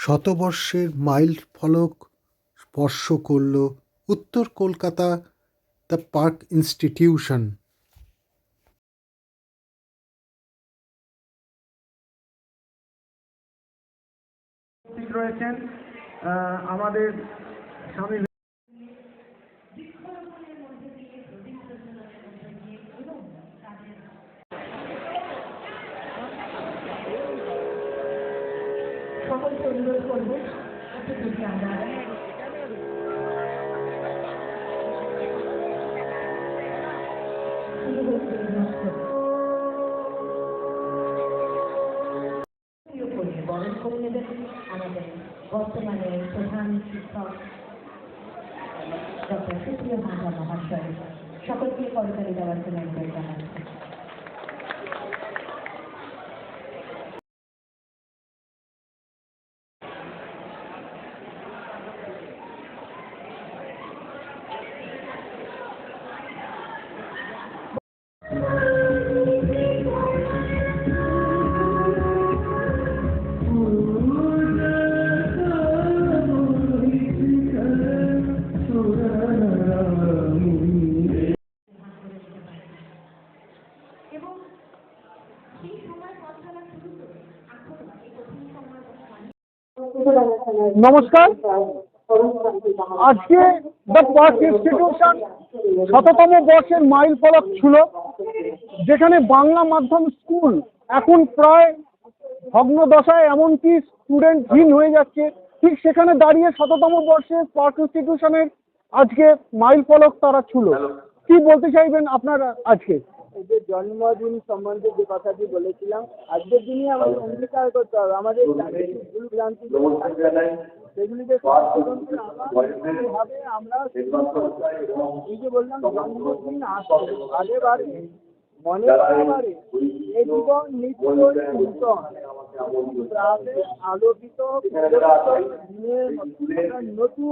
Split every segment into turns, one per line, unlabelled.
শতবর্ষের mile ফলক স্পর্শ করল উত্তর কলকাতা দ্য পার্ক ইনস্টিটিউশন।
রয়েছেন আমাদের স্বামী
সকলকে অনুরোধ করব, একটু যদি আমরা বরণ করে নেবেন আমাদের বর্তমানে প্রধান শিক্ষক ডক্টর সুপ্রিয় মহাশয় সকলকে করতালি দেওয়ার জন্য জানাচ্ছি।
নমস্কার। আজকে দ্য পার্ক ইনস্টিটিউশন শততম বর্ষের মাইল ফলক ছিল, যেখানে বাংলা মাধ্যম স্কুল এখন প্রায় ভগ্ন দশায় এমনকি স্টুডেন্টহীন হয়ে যাচ্ছে। ঠিক সেখানে দাঁড়িয়ে শততম বর্ষে পার্ক ইনস্টিটিউশনের আজকে মাইল ফলক তারা ছিল। কি বলতে চাইবেন আপনারা আজকে?
এই যে জন্মদিন সম্বন্ধে যে কথাটি বলেছিলাম আজকের দিনে আমাদের অঙ্গীকার করতে হবে। আমাদের ভুল ভ্রান্তি সেগুলিকে ভাবে আমরা এই যে বললাম জন্মদিন আসছে। আগে বারে মনে বারে এই জীবন নিত্য নূতন। প্রাতে আলোকিত নতুন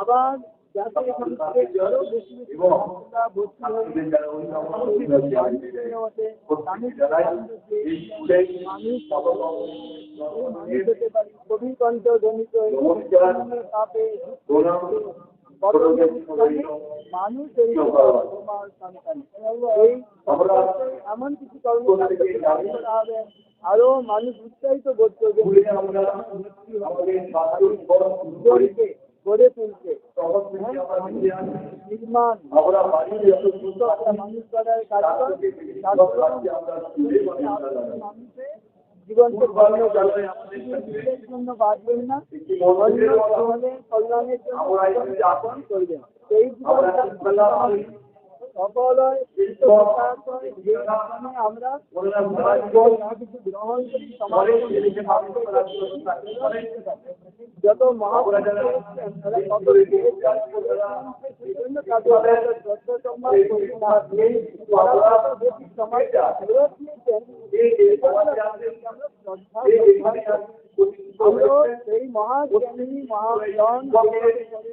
আবার যাতে এখান থেকে আরও বেশি বেশি ভর্তি মানুষ এই এমন কিছু কর্মকাণ্ড হবে আরও মানুষ উৎসাহিত বোধ করবে। গড়ে গড়ে তুলতে। নির্মাণ মানুষ করার মানুষের জীবনকে কর্ম করে জন্য বাঁচবেন না কল্যাণের জন্য করবেন সেই জীবনটা সকল আমরা কিছু গ্রহণ করি সমাজ যত মহাপুরুষ তারা কত বিভিন্ন কাজে যত সম্মান করি না তারা কত বেশি সমাজটা ফেরত নিয়েছেন আমরা সেই মহাজ্ঞানী মহাজন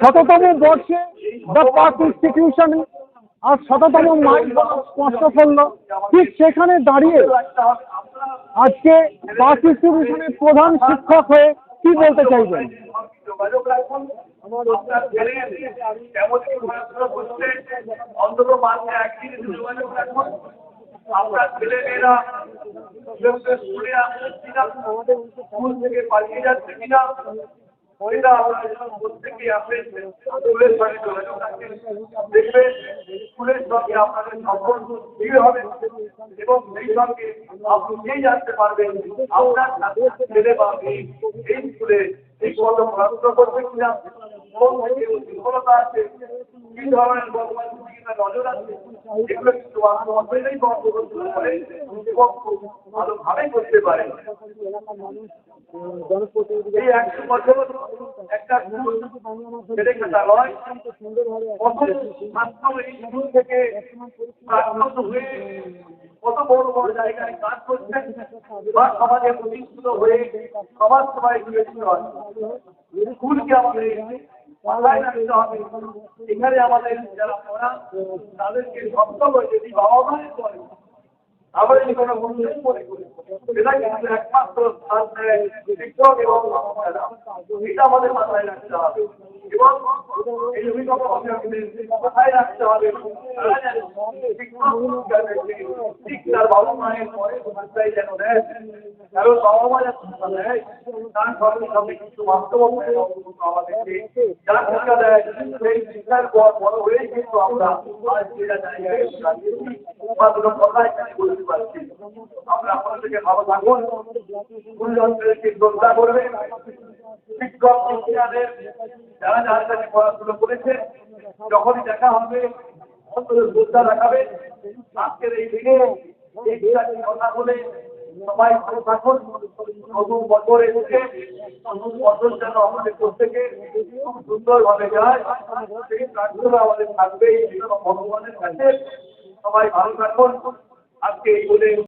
শততম বর্ষে দ্য পার্ক ইনস্টিটিউশন আর শততম মাইল স্পষ্ট করল। ঠিক সেখানে দাঁড়িয়ে আজকে পার্ক ইনস্টিটিউশনের প্রধান শিক্ষক হয়ে কি বলতে চাইবেন?
অন্তত মাসে একদিন যোগাযোগ রাখুন আপনার ছেলে মেয়েরা স্কুলে আসছে কিনা স্কুল থেকে পালিয়ে যাচ্ছে কিনা যেন প্রত্যেকেই আপনি স্কুলের সঙ্গে যোগাযোগ দেখবেন স্কুলের সঙ্গে আপনাদের সম্পর্ক দৃঢ় হবে এবং সেই সঙ্গে আপনি পারবেন, আপনার ছেলে বা এই স্কুলে ঠিক মতো করবে কিনা কোন আছে, কি ধরনের বর্তমান নজর আছে, এগুলো কিন্তু বাস্তবায়নেই বন্ধ করতে পারে এবং ভালোভাবে করতে পারে। কত বড় বড় জায়গায় কাজ করছেন, বা সমাজে প্রতিষ্ঠিত হয়ে সমাজ সবাই বিবেচিত হয় স্কুলকে আমাদের রাখতে হবে? এখানে আমাদের যারা পড়া, তাদেরকে সপ্তম যদি বাবা মায়ের পরে যদি কোনো বন্ধুই মনে করি সেটা কিন্তু একমাত্র স্থান দেয় শিক্ষক এবং। এটা আমাদের মাথায় রাখতে হবে। এবং এই মাথায় রাখতে হবে। যেন ঠিক মায়ের পরে ভূমিকায় যেন দেয় কারণ বাবা মা যখন দেয়, তার সঙ্গে সঙ্গে কিছু বাস্তব আমাদেরকে যার শিক্ষা দেয়, সেই শিক্ষার পর বড় হয়েই আপনাদেরকে ভালো থাকুন শিক্ষক শিক্ষিকাদের যারা যার কাছে পড়াশোনা করেছে, যখনই দেখা হবে শ্রদ্ধা দেখাবে। আজকের এই দিনে এই কথা বলে সবাই ভালো থাকুন। নতুন বছর এসেছে। নতুন বছর যেন আমাদের প্রত্যেকে খুব সুন্দরভাবে যায়। সেই প্রার্থনা আমাদের থাকবে এই ভগবানের কাছে সবাই ভালো থাকুন। আজকে এই বলে